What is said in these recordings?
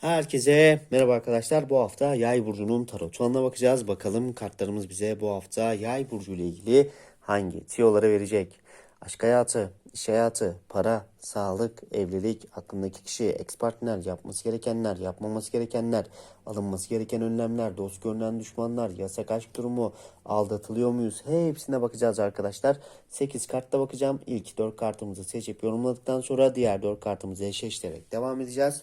Herkese merhaba arkadaşlar. Bu hafta Yay burcunun tarotuna bakacağız. Bakalım kartlarımız bize bu hafta Yay burcu ile ilgili hangi tiyoları verecek? Aşk hayatı, iş hayatı, para, sağlık, evlilik, aklındaki kişi, ex partner, yapması gerekenler, yapmaması gerekenler, alınması gereken önlemler, dost görünen düşmanlar, yasak aşk durumu, aldatılıyor muyuz? Hepsine bakacağız arkadaşlar. 8 kartta bakacağım. İlk 4 kartımızı seçip yorumladıktan sonra diğer 4 kartımızı eşleştirerek devam edeceğiz.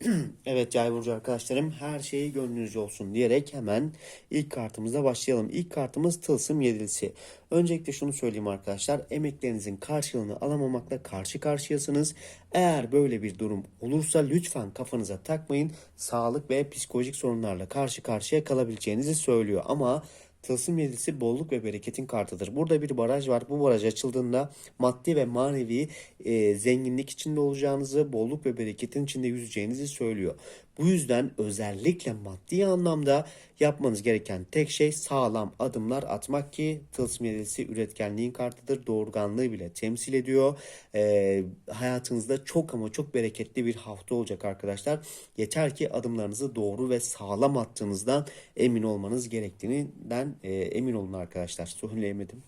evet Burcu arkadaşlarım her şeyi gönlünüzce olsun diyerek hemen ilk kartımıza başlayalım. İlk kartımız Tılsım Yedilisi. Öncelikle şunu söyleyeyim arkadaşlar emeklerinizin karşılığını alamamakla karşı karşıyasınız. Eğer böyle bir durum olursa lütfen kafanıza takmayın. Sağlık ve psikolojik sorunlarla karşı karşıya kalabileceğinizi söylüyor. Ama Tılsım yedisi bolluk ve bereketin kartıdır. Burada bir baraj var. Bu baraj açıldığında maddi ve manevi e, zenginlik içinde olacağınızı, bolluk ve bereketin içinde yüzeceğinizi söylüyor. Bu yüzden özellikle maddi anlamda yapmanız gereken tek şey sağlam adımlar atmak ki tılsım yedisi üretkenliğin kartıdır. Doğurganlığı bile temsil ediyor. Ee, hayatınızda çok ama çok bereketli bir hafta olacak arkadaşlar. Yeter ki adımlarınızı doğru ve sağlam attığınızdan emin olmanız gerektiğinden e, emin olun arkadaşlar. Söyleyemedim.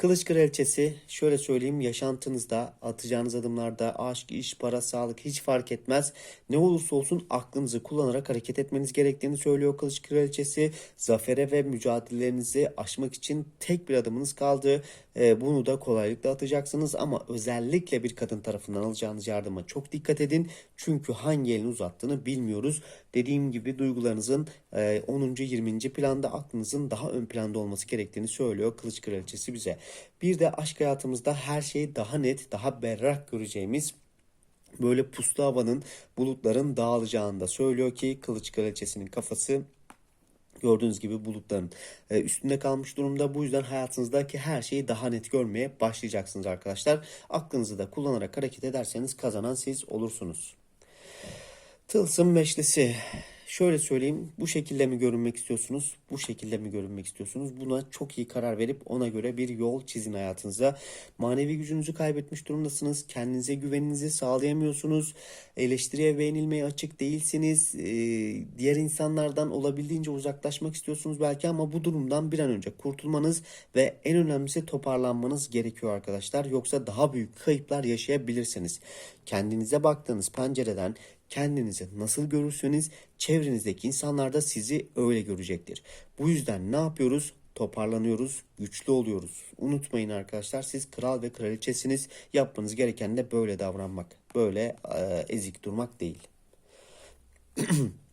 Kılıç Kraliçesi şöyle söyleyeyim yaşantınızda atacağınız adımlarda aşk, iş, para, sağlık hiç fark etmez. Ne olursa olsun aklınızı kullanarak hareket etmeniz gerektiğini söylüyor Kılıç Kraliçesi. Zafere ve mücadelelerinizi aşmak için tek bir adımınız kaldı. Ee, bunu da kolaylıkla atacaksınız ama özellikle bir kadın tarafından alacağınız yardıma çok dikkat edin. Çünkü hangi elini uzattığını bilmiyoruz. Dediğim gibi duygularınızın e, 10. 20. planda aklınızın daha ön planda olması gerektiğini söylüyor Kılıç Kraliçesi bize. Bir de aşk hayatımızda her şeyi daha net, daha berrak göreceğimiz böyle puslu havanın, bulutların dağılacağını da söylüyor ki Kılıç Kraliçesi'nin kafası gördüğünüz gibi bulutların e, üstünde kalmış durumda. Bu yüzden hayatınızdaki her şeyi daha net görmeye başlayacaksınız arkadaşlar. Aklınızı da kullanarak hareket ederseniz kazanan siz olursunuz. Tılsım Beşlisi. Şöyle söyleyeyim, bu şekilde mi görünmek istiyorsunuz, bu şekilde mi görünmek istiyorsunuz? Buna çok iyi karar verip ona göre bir yol çizin hayatınıza. Manevi gücünüzü kaybetmiş durumdasınız, kendinize güveninizi sağlayamıyorsunuz, eleştiriye beğenilmeye açık değilsiniz, ee, diğer insanlardan olabildiğince uzaklaşmak istiyorsunuz belki ama bu durumdan bir an önce kurtulmanız ve en önemlisi toparlanmanız gerekiyor arkadaşlar. Yoksa daha büyük kayıplar yaşayabilirsiniz. Kendinize baktığınız pencereden kendinizi nasıl görürseniz çevrenizdeki insanlar da sizi öyle görecektir. Bu yüzden ne yapıyoruz? Toparlanıyoruz, güçlü oluyoruz. Unutmayın arkadaşlar siz kral ve kraliçesiniz. Yapmanız gereken de böyle davranmak. Böyle e, ezik durmak değil.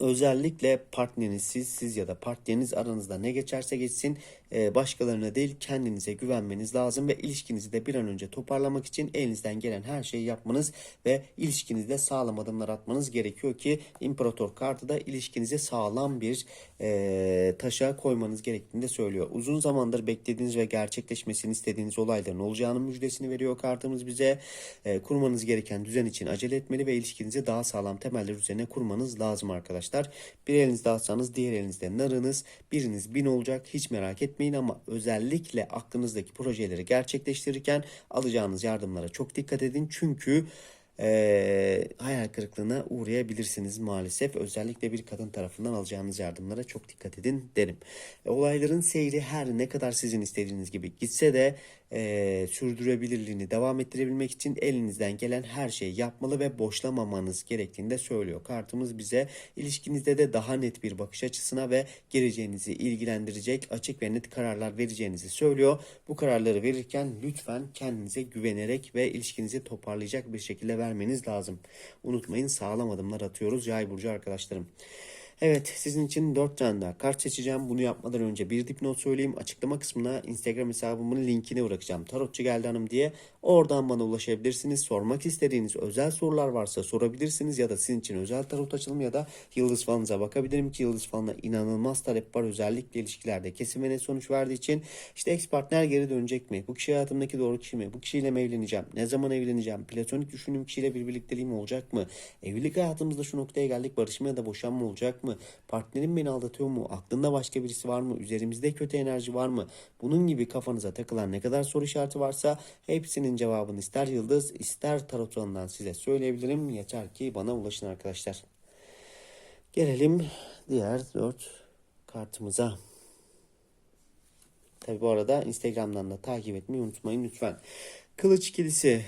Özellikle partneriniz siz, siz ya da partneriniz aranızda ne geçerse geçsin e, başkalarına değil kendinize güvenmeniz lazım ve ilişkinizi de bir an önce toparlamak için elinizden gelen her şeyi yapmanız ve ilişkinizde sağlam adımlar atmanız gerekiyor ki imparator kartı da ilişkinize sağlam bir e, taşa koymanız gerektiğini de söylüyor. Uzun zamandır beklediğiniz ve gerçekleşmesini istediğiniz olayların olacağının müjdesini veriyor kartımız bize. E, kurmanız gereken düzen için acele etmeli ve ilişkinizi daha sağlam temeller üzerine kurmanız lazım arkadaşlar. Bir elinizde alsanız diğer elinizde narınız. Biriniz bin olacak hiç merak etmeyin ama özellikle aklınızdaki projeleri gerçekleştirirken alacağınız yardımlara çok dikkat edin. Çünkü e, hayal kırıklığına uğrayabilirsiniz maalesef. Özellikle bir kadın tarafından alacağınız yardımlara çok dikkat edin derim. E, olayların seyri her ne kadar sizin istediğiniz gibi gitse de e, sürdürebilirliğini devam ettirebilmek için elinizden gelen her şeyi yapmalı ve boşlamamanız gerektiğini de söylüyor. Kartımız bize ilişkinizde de daha net bir bakış açısına ve geleceğinizi ilgilendirecek açık ve net kararlar vereceğinizi söylüyor. Bu kararları verirken lütfen kendinize güvenerek ve ilişkinizi toparlayacak bir şekilde vermeniz lazım. Unutmayın sağlam adımlar atıyoruz yay burcu arkadaşlarım. Evet sizin için 4 tane daha kart seçeceğim. Bunu yapmadan önce bir dipnot söyleyeyim. Açıklama kısmına Instagram hesabımın linkini bırakacağım. Tarotçu geldi hanım diye. Oradan bana ulaşabilirsiniz. Sormak istediğiniz özel sorular varsa sorabilirsiniz. Ya da sizin için özel tarot açılımı ya da yıldız falınıza bakabilirim ki yıldız falına inanılmaz talep var. Özellikle ilişkilerde kesin ve net sonuç verdiği için. işte ex partner geri dönecek mi? Bu kişi hayatımdaki doğru kişi mi? Bu kişiyle mi evleneceğim? Ne zaman evleneceğim? Platonik düşündüğüm kişiyle bir birlikteliğim olacak mı? Evlilik hayatımızda şu noktaya geldik. Barışma ya da boşanma olacak mı? Partnerim beni aldatıyor mu? Aklında başka birisi var mı? Üzerimizde kötü enerji var mı? Bunun gibi kafanıza takılan ne kadar soru işareti varsa hepsinin cevabını ister yıldız ister tarot alanından size söyleyebilirim. Yeter ki bana ulaşın arkadaşlar. Gelelim diğer dört kartımıza. Tabi bu arada Instagram'dan da takip etmeyi unutmayın lütfen. Kılıç ikilisi.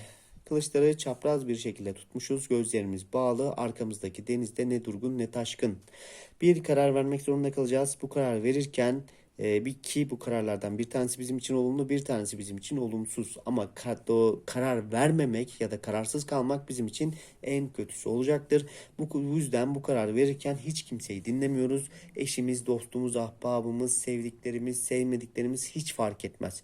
Kılıçları çapraz bir şekilde tutmuşuz. Gözlerimiz bağlı. Arkamızdaki denizde ne durgun ne taşkın. Bir karar vermek zorunda kalacağız. Bu karar verirken e, bir ki bu kararlardan bir tanesi bizim için olumlu, bir tanesi bizim için olumsuz. Ama o karar vermemek ya da kararsız kalmak bizim için en kötüsü olacaktır. Bu yüzden bu karar verirken hiç kimseyi dinlemiyoruz. Eşimiz, dostumuz, ahbabımız, sevdiklerimiz, sevmediklerimiz hiç fark etmez.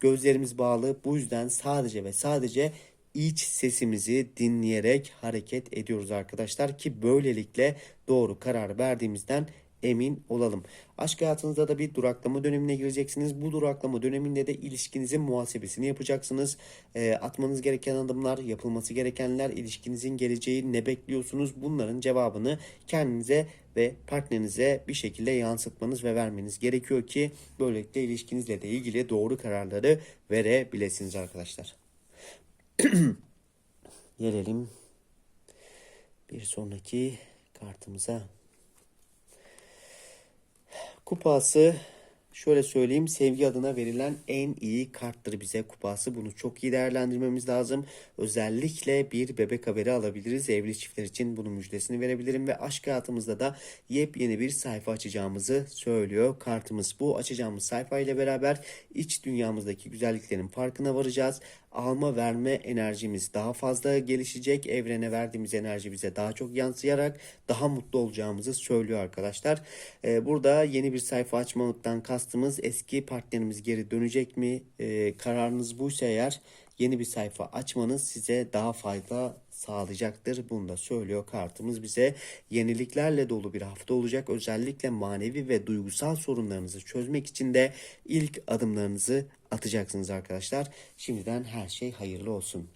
Gözlerimiz bağlı. Bu yüzden sadece ve sadece iç sesimizi dinleyerek hareket ediyoruz arkadaşlar ki böylelikle doğru karar verdiğimizden emin olalım. Aşk hayatınızda da bir duraklama dönemine gireceksiniz. Bu duraklama döneminde de ilişkinizin muhasebesini yapacaksınız. E, atmanız gereken adımlar, yapılması gerekenler, ilişkinizin geleceği ne bekliyorsunuz? Bunların cevabını kendinize ve partnerinize bir şekilde yansıtmanız ve vermeniz gerekiyor ki böylelikle ilişkinizle de ilgili doğru kararları verebilirsiniz arkadaşlar. Gelelim bir sonraki kartımıza. Kupası şöyle söyleyeyim sevgi adına verilen en iyi karttır bize kupası. Bunu çok iyi değerlendirmemiz lazım. Özellikle bir bebek haberi alabiliriz. Evli çiftler için bunun müjdesini verebilirim ve aşk hayatımızda da yepyeni bir sayfa açacağımızı söylüyor kartımız. Bu açacağımız sayfa ile beraber iç dünyamızdaki güzelliklerin farkına varacağız alma verme enerjimiz daha fazla gelişecek. Evrene verdiğimiz enerji bize daha çok yansıyarak daha mutlu olacağımızı söylüyor arkadaşlar. Ee, burada yeni bir sayfa açmalıktan kastımız eski partnerimiz geri dönecek mi? Ee, kararınız buysa eğer yeni bir sayfa açmanız size daha fayda sağlayacaktır. Bunu da söylüyor kartımız bize. Yeniliklerle dolu bir hafta olacak. Özellikle manevi ve duygusal sorunlarınızı çözmek için de ilk adımlarınızı atacaksınız arkadaşlar. Şimdiden her şey hayırlı olsun.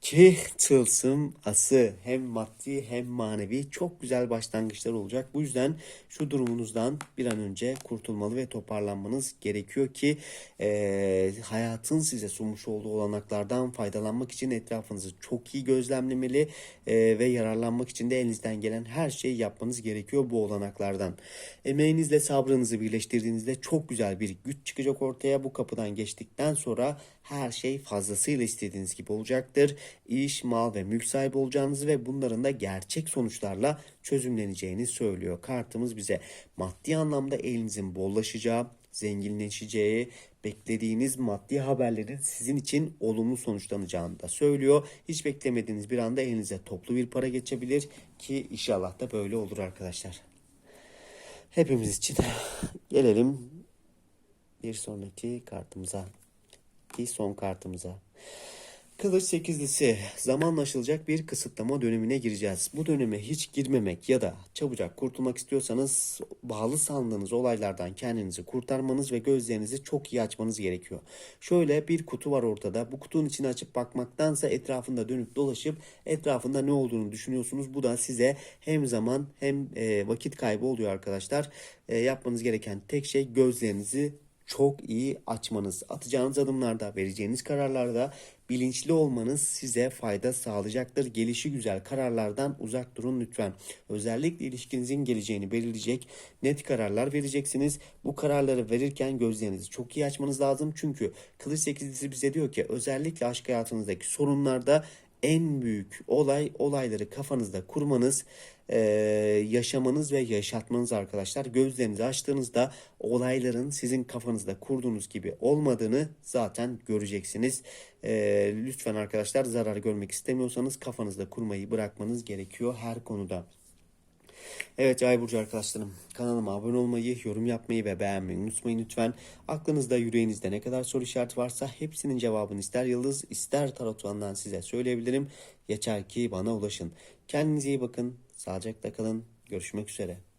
Ki tılsım ası hem maddi hem manevi çok güzel başlangıçlar olacak. Bu yüzden şu durumunuzdan bir an önce kurtulmalı ve toparlanmanız gerekiyor ki e, hayatın size sunmuş olduğu olanaklardan faydalanmak için etrafınızı çok iyi gözlemlemeli e, ve yararlanmak için de elinizden gelen her şeyi yapmanız gerekiyor bu olanaklardan. Emeğinizle sabrınızı birleştirdiğinizde çok güzel bir güç çıkacak ortaya. Bu kapıdan geçtikten sonra her şey fazlasıyla istediğiniz gibi olacaktır. İş, mal ve mülk sahibi olacağınızı ve bunların da gerçek sonuçlarla çözümleneceğini söylüyor. Kartımız bize maddi anlamda elinizin bollaşacağı, zenginleşeceği, beklediğiniz maddi haberlerin sizin için olumlu sonuçlanacağını da söylüyor. Hiç beklemediğiniz bir anda elinize toplu bir para geçebilir ki inşallah da böyle olur arkadaşlar. Hepimiz için gelelim bir sonraki kartımıza ki son kartımıza. Kılıç sekizlisi zamanla bir kısıtlama dönemine gireceğiz. Bu döneme hiç girmemek ya da çabucak kurtulmak istiyorsanız bağlı sandığınız olaylardan kendinizi kurtarmanız ve gözlerinizi çok iyi açmanız gerekiyor. Şöyle bir kutu var ortada. Bu kutunun içini açıp bakmaktansa etrafında dönüp dolaşıp etrafında ne olduğunu düşünüyorsunuz. Bu da size hem zaman hem e, vakit kaybı oluyor arkadaşlar. E, yapmanız gereken tek şey gözlerinizi çok iyi açmanız, atacağınız adımlarda, vereceğiniz kararlarda bilinçli olmanız size fayda sağlayacaktır. Gelişi güzel kararlardan uzak durun lütfen. Özellikle ilişkinizin geleceğini belirleyecek net kararlar vereceksiniz. Bu kararları verirken gözlerinizi çok iyi açmanız lazım. Çünkü Kılıç 8'lisi bize diyor ki özellikle aşk hayatınızdaki sorunlarda en büyük olay olayları kafanızda kurmanız, yaşamanız ve yaşatmanız arkadaşlar. Gözlerinizi açtığınızda olayların sizin kafanızda kurduğunuz gibi olmadığını zaten göreceksiniz. Lütfen arkadaşlar zarar görmek istemiyorsanız kafanızda kurmayı bırakmanız gerekiyor her konuda. Evet Yay Burcu arkadaşlarım kanalıma abone olmayı, yorum yapmayı ve beğenmeyi unutmayın lütfen. Aklınızda yüreğinizde ne kadar soru işareti varsa hepsinin cevabını ister yıldız ister tarot size söyleyebilirim. Yeter ki bana ulaşın. Kendinize iyi bakın, sağlıcakla kalın, görüşmek üzere.